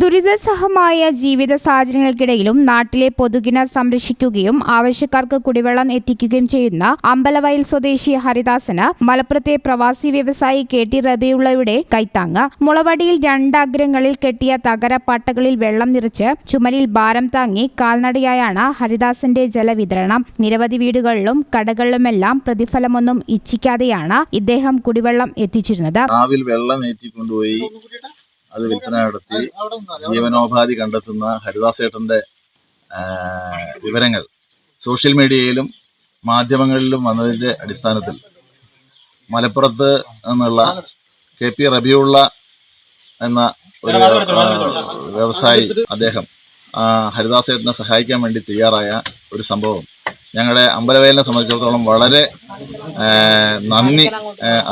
ദുരിതസഹമായ ജീവിത സാഹചര്യങ്ങൾക്കിടയിലും നാട്ടിലെ പൊതുകിണർ സംരക്ഷിക്കുകയും ആവശ്യക്കാർക്ക് കുടിവെള്ളം എത്തിക്കുകയും ചെയ്യുന്ന അമ്പലവയൽ സ്വദേശി ഹരിദാസന് മലപ്പുറത്തെ പ്രവാസി വ്യവസായി കെ ടി റബിയുള്ളയുടെ കൈത്താങ്ങ്. മുളവടിയിൽ രണ്ടഗ്രങ്ങളിൽ കെട്ടിയ തകര പട്ടകളിൽ വെള്ളം നിറച്ച് ചുമലിൽ ഭാരം താങ്ങി കാൽനടയായാണ് ഹരിദാസന്റെ ജലവിതരണം. നിരവധി വീടുകളിലും കടകളിലുമെല്ലാം പ്രതിഫലമൊന്നും ഇച്ഛിക്കാതെയാണ് ഇദ്ദേഹം കുടിവെള്ളം എത്തിച്ചിരുന്നത്. അത് വിൽപ്പന നടത്തി ജീവനോപാധി കണ്ടെത്തുന്ന ഹരിദാസേട്ടന്റെ വിവരങ്ങൾ സോഷ്യൽ മീഡിയയിലും മാധ്യമങ്ങളിലും വന്നതിന്റെ അടിസ്ഥാനത്തിൽ. മലപ്പുറത്ത് നിന്നുള്ള കെ പി റബിയുള്ള എന്ന ഒരു വ്യവസായി അദ്ദേഹം ഹരിദാസേട്ടനെ സഹായിക്കാൻ വേണ്ടി തയ്യാറായ ഒരു സംഭവം. ഞങ്ങളുടെ അമ്പലവയലിനെ സംബന്ധിച്ചിടത്തോളം വളരെ നന്ദി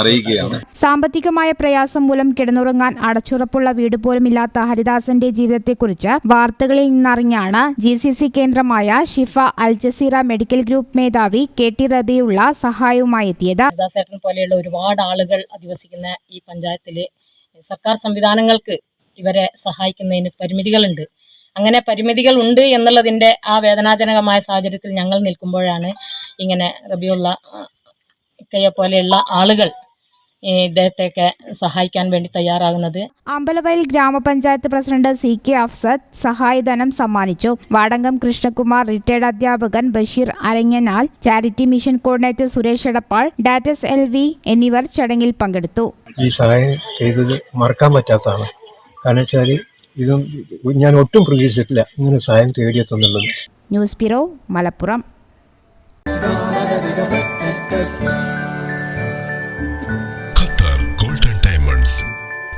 അറിയിക്കുകയാണ്. സാമ്പത്തികമായ പ്രയാസം മൂലം കിടന്നുറങ്ങാൻ അടച്ചുറപ്പുള്ള വീട് പോലും ഇല്ലാത്ത ഹരിദാസന്റെ ജീവിതത്തെക്കുറിച്ച് വാർത്തകളിൽ നിന്നറിഞ്ഞാണ് ജി സി സി കേന്ദ്രമായ Shifa al Jazeera medical group മേധാവി കെ ടി റബിയുള്ള സഹായവുമായി എത്തിയത്. ഹരിദാസേട്ടൻ പോലെയുള്ള ഒരുപാട് ആളുകൾ അധിവസിക്കുന്ന ഈ പഞ്ചായത്തിലെ സർക്കാർ സംവിധാനങ്ങൾക്ക് ഇവരെ സഹായിക്കുന്നതിന് പരിമിതികളുണ്ട്. അങ്ങനെ പരിമിതികൾ ഉണ്ട് എന്നുള്ളതിന്റെ ആ വേദനാജനകമായ സാഹചര്യത്തിൽ ഞങ്ങൾ നിൽക്കുമ്പോഴാണ് ഇങ്ങനെ റബിയുള്ള ഇക്കയെ പോലെയുള്ള ആളുകൾ ഇദ്ദേഹത്തെയൊക്കെ സഹായിക്കാൻ വേണ്ടി തയ്യാറാകുന്നത്. അമ്പലവയൽ ഗ്രാമപഞ്ചായത്ത് പ്രസിഡന്റ് സി കെ അഫ്സദ് സഹായധനം സമ്മാനിച്ചു. വാടങ്കം കൃഷ്ണകുമാർ റിട്ടയർഡ് അധ്യാപകൻ Basheer Aranganal charity mission coordinator Suresh Edappal ഡാറ്റസ് L V എന്നിവർ ചടങ്ങിൽ പങ്കെടുത്തു. ഈ സഹായം ചെയ്തത് മറക്കാൻ പറ്റാത്തതാണ്. കാരണം വെച്ചാൽ ഇതും ഞാൻ ഒട്ടും പ്രതീക്ഷിച്ചിട്ടില്ല. ഇങ്ങനെ സഹായം തേടിയെത്തുന്നുള്ളത്. News bureau Malappuram. Qatar golden diamonds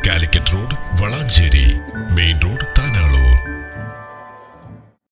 Calicut road Valanchery main road